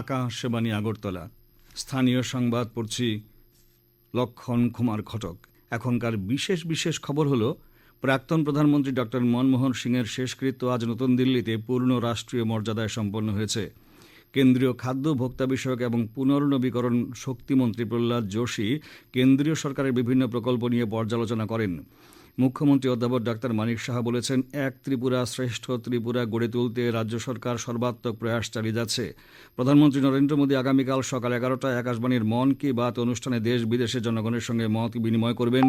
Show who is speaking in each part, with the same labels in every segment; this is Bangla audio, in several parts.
Speaker 1: আকাশবাণী আগরতলা স্থানীয় সংবাদ পড়ছি লক্ষণ কুমার ঘটক এখনকার বিশেষ বিশেষ খবর হলো প্রাক্তন প্রধানমন্ত্রী ডক্টর মনমোহন সিংয়ের শেষকৃত্য আজ নতুন দিল্লিতে পূর্ণ রাষ্ট্রীয় মর্যাদায় সম্পন্ন হয়েছে কেন্দ্রীয় খাদ্য ভোক্তা বিষয়ক এবং পুনর্নবীকরণ শক্তিমন্ত্রী প্রহ্লাদ যোশী কেন্দ্রীয় সরকারের বিভিন্ন প্রকল্প নিয়ে পর্যালোচনা করেন মুখ্যমন্ত্রী অধ্যাপক ডাক্তার মানিক সাহা বলেছেন এক ত্রিপুরা শ্রেষ্ঠ ত্রিপুরা গড়ে তুলতে রাজ্য সরকার সর্বাত্মক প্রয়াস চালিয়ে যাচ্ছে প্রধানমন্ত্রী নরেন্দ্র মোদী আগামীকাল সকাল এগারোটায় আকাশবাণীর মন কি বাত অনুষ্ঠানে দেশ বিদেশের জনগণের সঙ্গে মত বিনিময় করবেন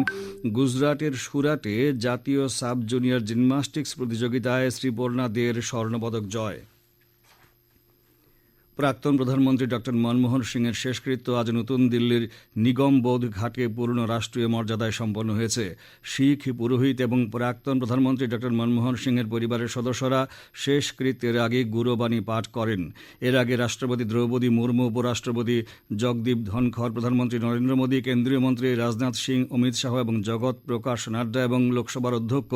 Speaker 1: গুজরাটের সুরাটে জাতীয় সাব জুনিয়র জিমনাস্টিক্স প্রতিযোগিতায় শ্রীপর্ণা দের স্বর্ণপদক জয় প্রাক্তন প্রধানমন্ত্রী ডক্টর মনমোহন সিংয়ের শেষকৃত্য আজ নতুন দিল্লির নিগমবোধ ঘাটে পূর্ণ রাষ্ট্রীয় মর্যাদায় সম্পন্ন হয়েছে শিখ পুরোহিত এবং প্রাক্তন প্রধানমন্ত্রী ডক্টর মনমোহন সিংয়ের পরিবারের সদস্যরা শেষকৃত্যের আগে গুরবাণী পাঠ করেন এর আগে রাষ্ট্রপতি দ্রৌপদী মুর্মু উপরাষ্ট্রপতি জগদীপ ধনখড় প্রধানমন্ত্রী নরেন্দ্র মোদী কেন্দ্রীয় মন্ত্রী রাজনাথ সিং অমিত শাহ এবং জগৎ প্রকাশ নাড্ডা এবং লোকসভার অধ্যক্ষ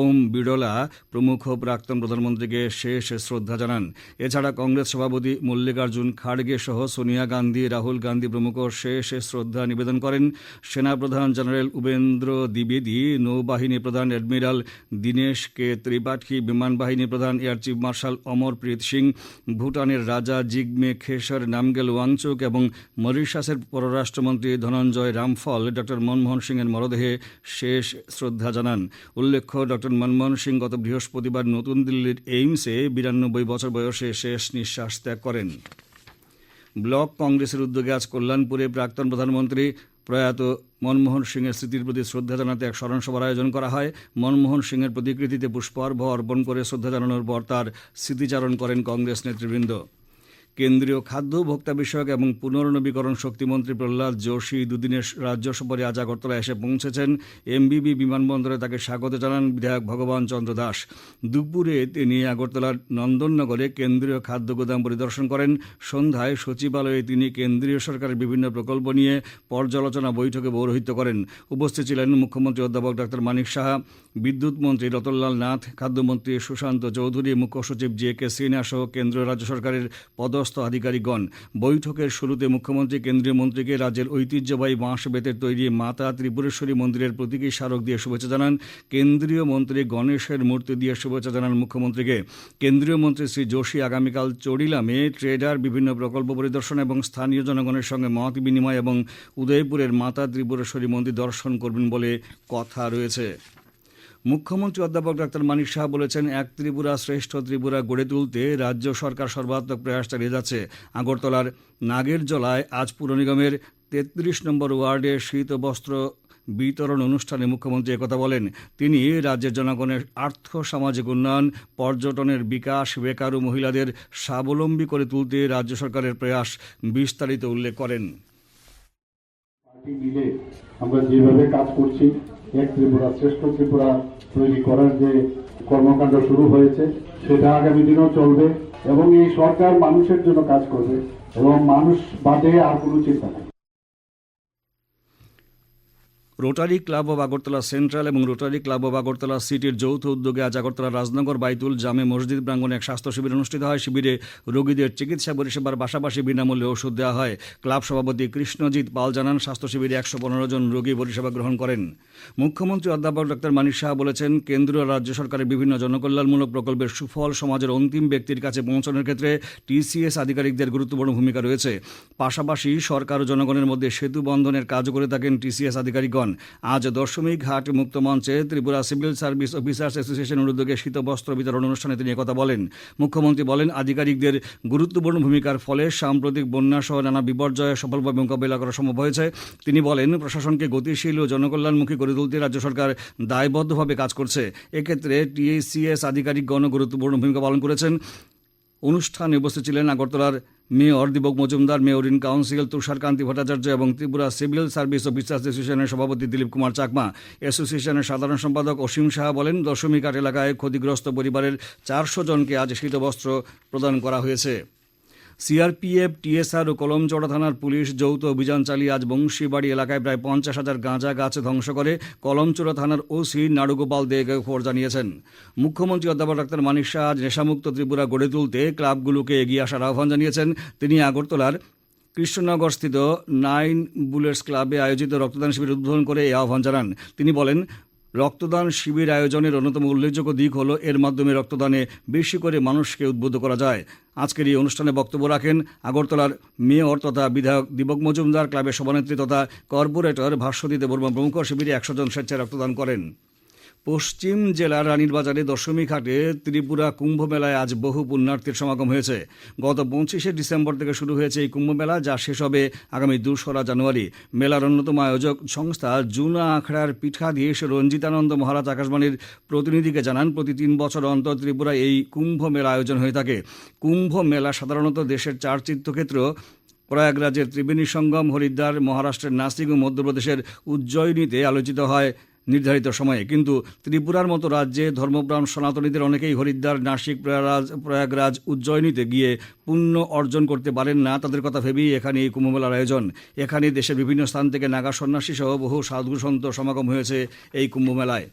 Speaker 1: ওম বিড়লা প্রমুখ প্রাক্তন প্রধানমন্ত্রীকে শেষ শ্রদ্ধা জানান এছাড়া কংগ্রেস সভাপতি মল্লিকার্জুন খাড়গে সহ সোনিয়া গান্ধী রাহুল গান্ধী প্রমুখ শেষ শ্রদ্ধা নিবেদন করেন সেনাপ্রধান জেনারেল উপেন্দ্র দ্বিবেদী নৌবাহিনী প্রধান অ্যাডমিরাল দীনেশ কে ত্রিপাঠী বিমানবাহিনী প্রধান air chief marshal Amarpreet Singh ভুটানের রাজা জিগমে খেসর নামগেল ওয়াংচুক এবং মরিশাসের পররাষ্ট্রমন্ত্রী ধনঞ্জয় রামফল ড মনমোহন সিংয়ের মরদেহে শেষ শ্রদ্ধা জানান উল্লেখ্য ড মনমোহন সিং গত বৃহস্পতিবার নতুন দিল্লির এইমসে বিরানব্বই বছর বয়সে শেষ নিঃশ্বাস ত্যাগ করেন করেন ব্লক কংগ্রেসের উদ্যোগে আজ কল্যাণপুরে প্রাক্তন প্রধানমন্ত্রী প্রয়াত মনমোহন সিংয়ের স্মৃতির প্রতি শ্রদ্ধা জানাতে এক স্মরণসভার আয়োজন করা হয় মনমোহন সিংয়ের প্রতিকৃতিতে পুষ্পার্ভ অর্পণ করে শ্রদ্ধা জানানোর পর তার স্মৃতিচারণ করেন কংগ্রেস নেতৃবৃন্দ কেন্দ্রীয় খাদ্য ভোক্তা বিষয়ক এবং পুনর্নবীকরণ শক্তিমন্ত্রী প্রহ্লাদ যোশী দুদিনের রাজ্য সফরে আজ আগরতলা এসে পৌঁছেছেন এমবিবি বিমানবন্দরে তাকে স্বাগত জানান বিধায়ক ভগবান চন্দ্র দাস দুপুরে তিনি আগরতলার নন্দননগরে কেন্দ্রীয় খাদ্য গোদাম পরিদর্শন করেন সন্ধ্যায় সচিবালয়ে তিনি কেন্দ্রীয় সরকারের বিভিন্ন প্রকল্প নিয়ে পর্যালোচনা বৈঠকে পৌরোহিত্য করেন উপস্থিত ছিলেন মুখ্যমন্ত্রী অধ্যাপক ডাক্তার মানিক সাহা বিদ্যুৎ মন্ত্রী রতনলাল নাথ খাদ্যমন্ত্রী সুশান্ত চৌধুরী মুখ্য সচিব জে কে সিনহা সহ কেন্দ্রীয় রাজ্য সরকারের পদ পদস্থ আধিকারিকগণ বৈঠকের শুরুতে মুখ্যমন্ত্রী কেন্দ্রীয় মন্ত্রীকে রাজ্যের ঐতিহ্যবাহী বাঁশ বেতের তৈরি মাতা ত্রিপুরেশ্বরী মন্দিরের প্রতীকী স্মারক দিয়ে শুভেচ্ছা জানান কেন্দ্রীয় মন্ত্রী গণেশের মূর্তি দিয়ে শুভেচ্ছা জানান মুখ্যমন্ত্রীকে কেন্দ্রীয় মন্ত্রী শ্রী যোশী আগামীকাল চড়িলামে ট্রেডার বিভিন্ন প্রকল্প পরিদর্শন এবং স্থানীয় জনগণের সঙ্গে মত বিনিময় এবং উদয়পুরের মাতা ত্রিপুরেশ্বরী মন্দির দর্শন করবেন বলে কথা রয়েছে মুখ্যমন্ত্রী অধ্যাপক ডাক্তার মানিক শাহ বলেছেন এক ত্রিপুরা শ্রেষ্ঠ ত্রিপুরা গড়ে তুলতে রাজ্য সরকার সর্বাত্মক প্রয়াস চালিয়ে যাচ্ছে আগরতলার নাগের জলায় আজ পুর নিগমের তেত্রিশ নম্বর ওয়ার্ডে শীত বস্ত্র বিতরণ অনুষ্ঠানে মুখ্যমন্ত্রী একথা বলেন তিনি রাজ্যের জনগণের আর্থ সামাজিক উন্নয়ন পর্যটনের বিকাশ বেকার ও মহিলাদের স্বাবলম্বী করে তুলতে রাজ্য সরকারের প্রয়াস বিস্তারিত উল্লেখ করেন
Speaker 2: আমরা যেভাবে কাজ করছি এক ত্রিপুরা শ্রেষ্ঠ ত্রিপুরা তৈরি করার যে কর্মকাণ্ড শুরু হয়েছে সেটা আগামী দিনেও চলবে এবং এই সরকার মানুষের জন্য কাজ করবে এবং মানুষ বাদে আর কোনো চিন্তা নেই
Speaker 1: Rotary club of Agartala central এবং রোটারি ক্লাব অব আগরতলা সিটির যৌথ উদ্যোগে আজ আগরতলা রাজনগর বাইতুল জামে মসজিদ প্রাঙ্গনে এক স্বাস্থ্য শিবির অনুষ্ঠিত হয় শিবিরে রোগীদের চিকিৎসা পরিষেবার পাশাপাশি বিনামূল্যে ওষুধ দেওয়া হয় ক্লাব সভাপতি কৃষ্ণজিৎ পাল জানান স্বাস্থ্য শিবিরে একশো পনেরো জন রোগী পরিষেবা গ্রহণ করেন মুখ্যমন্ত্রী অধ্যাপক ডক্টর মানিক শাহ বলেছেন কেন্দ্র রাজ্য সরকারের বিভিন্ন জনকল্যাণমূলক প্রকল্পের সুফল সমাজের অন্তিম ব্যক্তির কাছে পৌঁছানোর ক্ষেত্রে টিসিএস আধিকারিকদের গুরুত্বপূর্ণ ভূমিকা রয়েছে পাশাপাশি সরকার ও জনগণের মধ্যে সেতু বন্ধনের কাজ করে থাকেন টিসিএস আধিকারিকগণ আজ দশমিক ঘাট মুক্ত মঞ্চে Tripura civil service officers association উদ্যোগে শীত বস্ত্র বিতরণ অনুষ্ঠানে তিনি কথা বলেন মুখ্যমন্ত্রী বলেন আধিকারিকদের গুরুত্বপূর্ণ ভূমিকার ফলে সাম্প্রতিক বন্যাসহ নানা বিপর্যয়ে সফলভাবে মোকাবিলা করা সম্ভব হয়েছে তিনি বলেন প্রশাসনকে গতিশীল ও জনকল্যাণমুখী করে তুলতে রাজ্য সরকার দায়বদ্ধভাবে কাজ করছে এক্ষেত্রে টিএসিএস আধিকারিকগণ গুরুত্বপূর্ণ ভূমিকা পালন করেছেন অনুষ্ঠানে উপস্থিত ছিলেন আগরতলার mayor Dipak Majumdar mayor in council Tusharkanti Bhattacharya এবং ত্রিপুরা সিভিল সার্ভিস অফিসার্স অ্যাসোসিয়েশনের সভাপতি দিলীপ কুমার চাকমা অ্যাসোসিয়েশনের সাধারণ সম্পাদক অসীম সাহা বলেন দশমিকাট এলাকায় ক্ষতিগ্রস্ত পরিবারের চারশো জনকে আজ শীতবস্ত্র প্রদান করা হয়েছে সিআরপিএফ টিএসআর ও কলমচড়া থানার পুলিশ যৌথ অভিযান চালিয়ে আজ বংশীবাড়ি এলাকায় প্রায় পঞ্চাশ হাজার গাঁজা গাছ ধ্বংস করে কলমচোড়া থানার ওসি নাড়ুগোপাল দে খবর জানিয়েছেন মুখ্যমন্ত্রী অধ্যাপক ডাক্তার মানিক শাহ নেশামুক্ত ত্রিপুরা গড়ে তুলতে ক্লাবগুলোকে এগিয়ে আসার আহ্বান জানিয়েছেন তিনি আগরতলার কৃষ্ণনগরস্থিত নাইন বুলেটস ক্লাবে আয়োজিত রক্তদান শিবির উদ্বোধন করে এই আহ্বান জানান তিনি বলেন রক্তদান শিবির আয়োজনের অন্যতম উল্লেখযোগ্য দিক হলো এর মাধ্যমে রক্তদানে বেশি করে মানুষকে উদ্বুদ্ধ করা যায় আজকের এই অনুষ্ঠানে বক্তব্য রাখেন আগরতলার মেয়র তথা বিধায়ক দীপক মজুমদার ক্লাবের সভানেত্রী তথা কর্পোরেটর ভাস্বতী দেবর্মা প্রমুখ শিবিরে একশো জন স্বেচ্ছায় রক্তদান করেন পশ্চিম জেলার রানীরবাজারে দশমী ঘাটে ত্রিপুরা কুম্ভ মেলায় আজ বহু পুণ্যার্থীর সমাগম হয়েছে গত পঁচিশে ডিসেম্বর থেকে শুরু হয়েছে এই কুম্ভ মেলা যা শেষ হবে আগামী দুশরা জানুয়ারি মেলার অন্যতম আয়োজক সংস্থা জুনা আখড়ার পিঠাধীশ রঞ্জিতানন্দ মহারাজ আকাশবাণীর প্রতিনিধিকে জানান প্রতি তিন বছর অন্তর ত্রিপুরা এই কুম্ভ মেলা আয়োজন হয়ে থাকে কুম্ভ মেলা সাধারণত দেশের চার চিত্রক্ষেত্র প্রয়াগরাজের ত্রিবেণী সঙ্গম হরিদ্বার মহারাষ্ট্রের নাসিক ও মধ্যপ্রদেশের উজ্জয়িনীতে আলোচিত হয় নির্ধারিত সময়ে কিন্তু ত্রিপুরার মতো রাজ্যে ধর্মপ্রাণ সনাতনীদের অনেকেই হরিদ্বার নাসিক প্রয়াগরাজ প্রয়াগরাজ উজ্জয়িনীতে গিয়ে পুণ্য অর্জন করতে পারেন না তাদের কথা ভেবেই এখানে এই কুম্ভমেলার আয়োজন এখানে দেশের বিভিন্ন স্থান থেকে নাগা সন্ন্যাসী সহ বহু সাধু সন্ত সমাগম হয়েছে এই কুম্ভমেলায়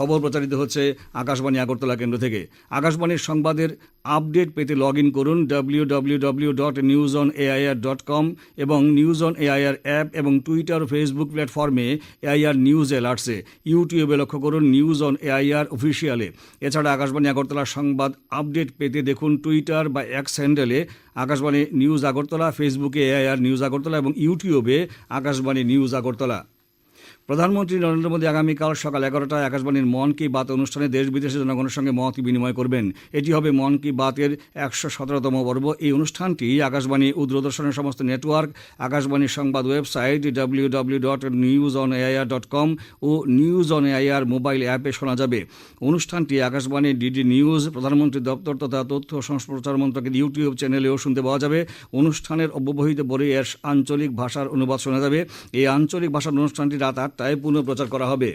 Speaker 1: খবর প্রচারিত হচ্ছে আকাশবাণী আগরতলা কেন্দ্র থেকে আকাশবাণীর সংবাদের আপডেট পেতে লগ ইন করুন W dot news on AIR dot com এবং নিউজ অন এআইআর অ্যাপ এবং টুইটার ফেসবুক প্ল্যাটফর্মে এআইআর নিউজ অ্যালার্টসে ইউটিউবে লক্ষ্য করুন নিউজ অন এআইআর অফিসিয়ালে এছাড়া আকাশবাণী আগরতলার সংবাদ আপডেট পেতে দেখুন টুইটার বা এক্স হ্যান্ডেলে আকাশবাণী নিউজ আগরতলা ফেসবুকে এআইআর নিউজ আগরতলা এবং ইউটিউবে আকাশবাণী নিউজ আগরতলা প্রধানমন্ত্রী নরেন্দ্র মোদী আগামীকাল সকাল এগারোটায় আকাশবাণীর মন কি বাত অনুষ্ঠানে দেশ বিদেশের জনগণের সঙ্গে মত বিনিময় করবেন এটি হবে মন কি বাতের একশো সতেরোতম পর্ব এই অনুষ্ঠানটি আকাশবাণী ও দূরদর্শনের সমস্ত নেটওয়ার্ক আকাশবাণীর সংবাদ website W W dot news on AIR dot com ও নিউজ অন এআইআর মোবাইল অ্যাপে শোনা যাবে অনুষ্ঠানটি আকাশবাণী ডিডি নিউজ প্রধানমন্ত্রী দপ্তর তথা তথ্য সংস্প্রচার মন্ত্রকের ইউটিউব চ্যানেলেও শুনতে পাওয়া যাবে অনুষ্ঠানের অব্যবহিত পরে এর আঞ্চলিক ভাষার অনুবাদ শোনা যাবে এই আঞ্চলিক ভাষার অনুষ্ঠানটি রাত আটটা তাই পুনঃপ্রচার করা হবে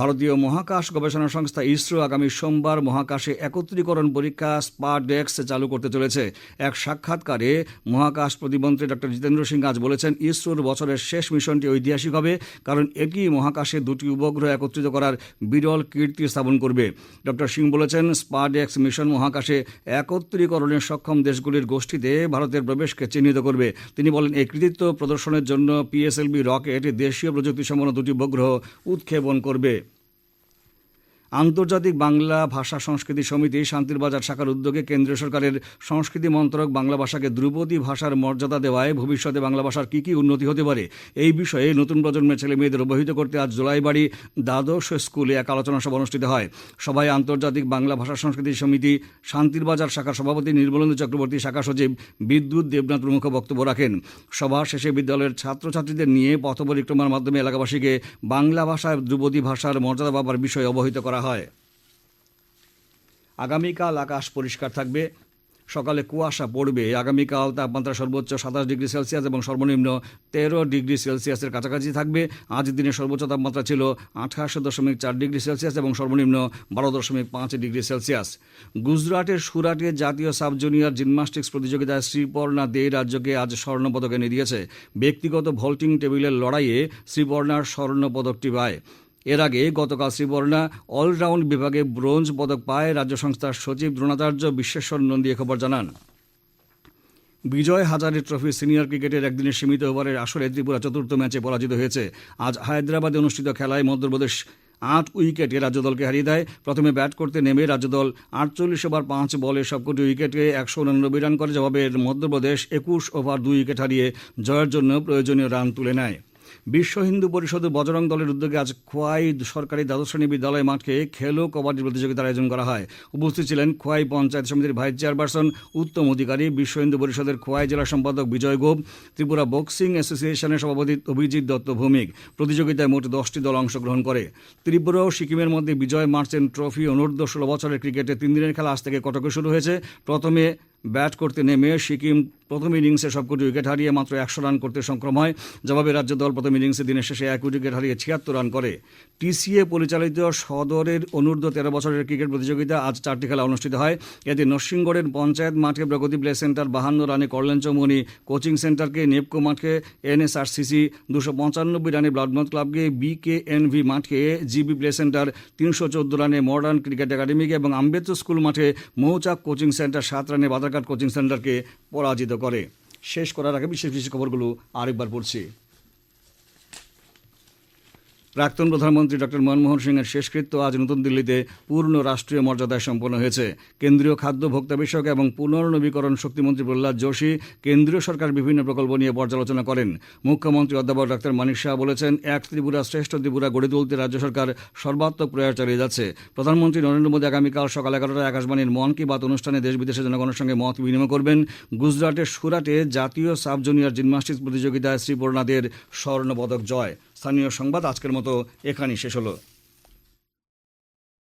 Speaker 1: ভারতীয় মহাকাশ গবেষণা সংস্থা ইসরো আগামী সোমবার মহাকাশে একত্রীকরণ পরীক্ষা স্পারডেক্স চালু করতে চলেছে এক সাক্ষাৎকারে মহাকাশ প্রতিমন্ত্রী ডক্টর জিতেন্দ্র সিং আজ বলেছেন ইসরোর বছরের শেষ মিশনটি ঐতিহাসিক হবে কারণ এটি মহাকাশে দুটি উপগ্রহ একত্রিত করার বিরল কীর্তি স্থাপন করবে ডক্টর সিং বলেছেন স্পারডেক্স মিশন মহাকাশে একত্রীকরণের সক্ষম দেশগুলির গোষ্ঠীতে ভারতের প্রবেশকে চিহ্নিত করবে তিনি বলেন এই কৃতিত্ব প্রদর্শনের জন্য পিএসএলবি রকেট দেশীয় প্রযুক্তি সম্পন্ন দুটি উপগ্রহ উৎক্ষেপণ করবে আন্তর্জাতিক বাংলা ভাষা সংস্কৃতি সমিতি শান্তির বাজার শাখার উদ্যোগে কেন্দ্রীয় সরকারের সংস্কৃতি মন্ত্রক বাংলা ভাষাকে ধ্রুপদী ভাষার মর্যাদা দেওয়ায় ভবিষ্যতে বাংলা ভাষার কী কী উন্নতি হতে পারে এই বিষয়ে নতুন প্রজন্মের ছেলে মেয়েদের অবহিত করতে আজ জোলাইবাড়ি দ্বাদশ স্কুলে এক আলোচনা সভা অনুষ্ঠিত হয় সভায় আন্তর্জাতিক বাংলা ভাষা সংস্কৃতি সমিতি শান্তির বাজার শাখার সভাপতি নির্মলেন্দু চক্রবর্তী শাখা সচিব বিদ্যুৎ দেবনাথ প্রমুখ বক্তব্য রাখেন সভা শেষে বিদ্যালয়ের ছাত্রছাত্রীদের নিয়ে পথ পরিক্রমার মাধ্যমে এলাকাবাসীকে বাংলা ভাষা ধ্রুপদী ভাষার মর্যাদা পাবার বিষয়ে অবহিত করা হয় আগামীকাল আকাশ পরিষ্কার থাকবে সকালে কুয়াশা পড়বে আগামীকাল তাপমাত্রা সর্বোচ্চ সাতাশ ডিগ্রি সেলসিয়াস এবং সর্বনিম্ন তেরো ডিগ্রি সেলসিয়াসের কাছাকাছি থাকবে আজ দিনের সর্বোচ্চ তাপমাত্রা ছিল আঠাশ দশমিক চার ডিগ্রি সেলসিয়াস এবং সর্বনিম্ন বারো দশমিক পাঁচ ডিগ্রি সেলসিয়াস গুজরাটের সুরাটে জাতীয় সাব জুনিয়র জিমনাস্টিক্স প্রতিযোগিতায় শ্রীপর্ণা দে রাজ্যকে আজ স্বর্ণপদক এনে দিয়েছে ব্যক্তিগত ভল্টিং টেবিলের লড়াইয়ে শ্রীপর্ণার স্বর্ণপদকটি পায় এর আগে গতকাল শ্রীবর্ণা অলরাউন্ড বিভাগে ব্রোঞ্জ পদক পায় রাজ্য সংস্থার সচিব দ্রোণাচার্য বিশ্বেশ্বর নন্দী খবর জানান বিজয় হাজারি ট্রফি সিনিয়র ক্রিকেটের একদিনের সীমিত ওভারের আসরে ত্রিপুরা চতুর্থ ম্যাচে পরাজিত হয়েছে আজ হায়দ্রাবাদে অনুষ্ঠিত খেলায় মধ্যপ্রদেশ আট উইকেটে রাজ্য দলকে হারিয়ে দেয় প্রথমে ব্যাট করতে নেমে রাজ্য দল আটচল্লিশ ওভার পাঁচ বলে সবকটি উইকেটে একশো উনানব্বই রান করে জবাবে মধ্যপ্রদেশ একুশ ওভার দুই উইকেট হারিয়ে জয়ের জন্য প্রয়োজনীয় রান তুলে নেয় বিশ্ব হিন্দু পরিষদের বজরং দলের উদ্যোগে আজ খোয়াই সরকারি দ্বাদশ শ্রেণী বিদ্যালয় মাঠে খেলো কবাডি প্রতিযোগিতার আয়োজন করা হয় উপস্থিত ছিলেন খোয়াই পঞ্চায়েত সমিতির ভাইস চেয়ারপারসন উত্তম অধিকারী বিশ্ব হিন্দু পরিষদের খোয়াই জেলা সম্পাদক বিজয় গোপ ত্রিপুরা বক্সিং অ্যাসোসিয়েশনের সভাপতি অভিজিৎ দত্ত ভৌমিক প্রতিযোগিতায় মোট দশটি দল অংশগ্রহণ করে ত্রিপুরা ও সিকিমের মধ্যে বিজয় মার্চেন্ট ট্রফি অনূর্ধ্ব ষোলো বছরের ক্রিকেটে তিন দিনের খেলা আজ থেকে কটকে শুরু হয়েছে প্রথমে ব্যাট করতে নেমে সিকিম প্রথম ইনিংসে সবকটি উইকেট হারিয়ে মাত্র একশো রান করতে সক্ষম হয় জবাবে রাজ্য দল প্রথম ইনিংসে দিনের শেষে এক উইকেট হারিয়ে ছিয়াত্তর রান করে টিসিএ পরিচালিত সদরের অনূর্ধ্ব তেরো বছরের ক্রিকেট প্রতিযোগিতা আজ চারটি খেলা অনুষ্ঠিত হয় এতে নরসিংগড়ের পঞ্চায়েত মাঠে প্রগতি প্লে সেন্টার বাহান্ন রানে করলেন চৌমনি কোচিং সেন্টারকে নেপকো মাঠে এনএসআরসিসি দুশো পঞ্চানব্বই রানে ব্লাডমথ ক্লাবকে বিকেএনভি মাঠকে জিবি প্লে সেন্টার তিনশো চোদ্দ রানে মডার্ন ক্রিকেট একাডেমিকে এবং আম্বেদকর স্কুল মাঠে মৌচাক কোচিং সেন্টার সাত রানে বাদারঘাট কোচিং সেন্টারকে পরাজিত করে করে শেষ করার আগে বিশেষ বিশেষ খবরগুলো আরেকবার পড়ছি প্রাক্তন প্রধানমন্ত্রী ডক্টর মনমোহন সিংয়ের শেষকৃত্য আজ নতুন দিল্লিতে পূর্ণ রাষ্ট্রীয় মর্যাদায় সম্পন্ন হয়েছে কেন্দ্রীয় খাদ্য ভোক্তা বিষয়ক এবং পুনর্নবীকরণ শক্তিমন্ত্রী প্রহ্লাদ যোশী কেন্দ্রীয় সরকার বিভিন্ন প্রকল্প নিয়ে পর্যালোচনা করেন মুখ্যমন্ত্রী অধ্যাপক ডাক্তার মানিক শাহ বলেছেন এক ত্রিপুরা শ্রেষ্ঠ ত্রিপুরা গড়ে তুলতে রাজ্য সরকার সর্বাত্মক প্রয়াস চালিয়ে যাচ্ছে প্রধানমন্ত্রী নরেন্দ্র মোদী আগামীকাল সকাল এগারোটায় আকাশবাণীর মন কি বাত অনুষ্ঠানে দেশ বিদেশের জনগণের সঙ্গে মত বিনিময় করবেন গুজরাটের সুরাটে জাতীয় সাব জুনিয়র জিমনাস্টিক্স প্রতিযোগিতায় শ্রীপূর্ণাদের স্বর্ণপদক জয় স্থানীয় সংবাদ আজকের মতো এখানেই শেষ হলো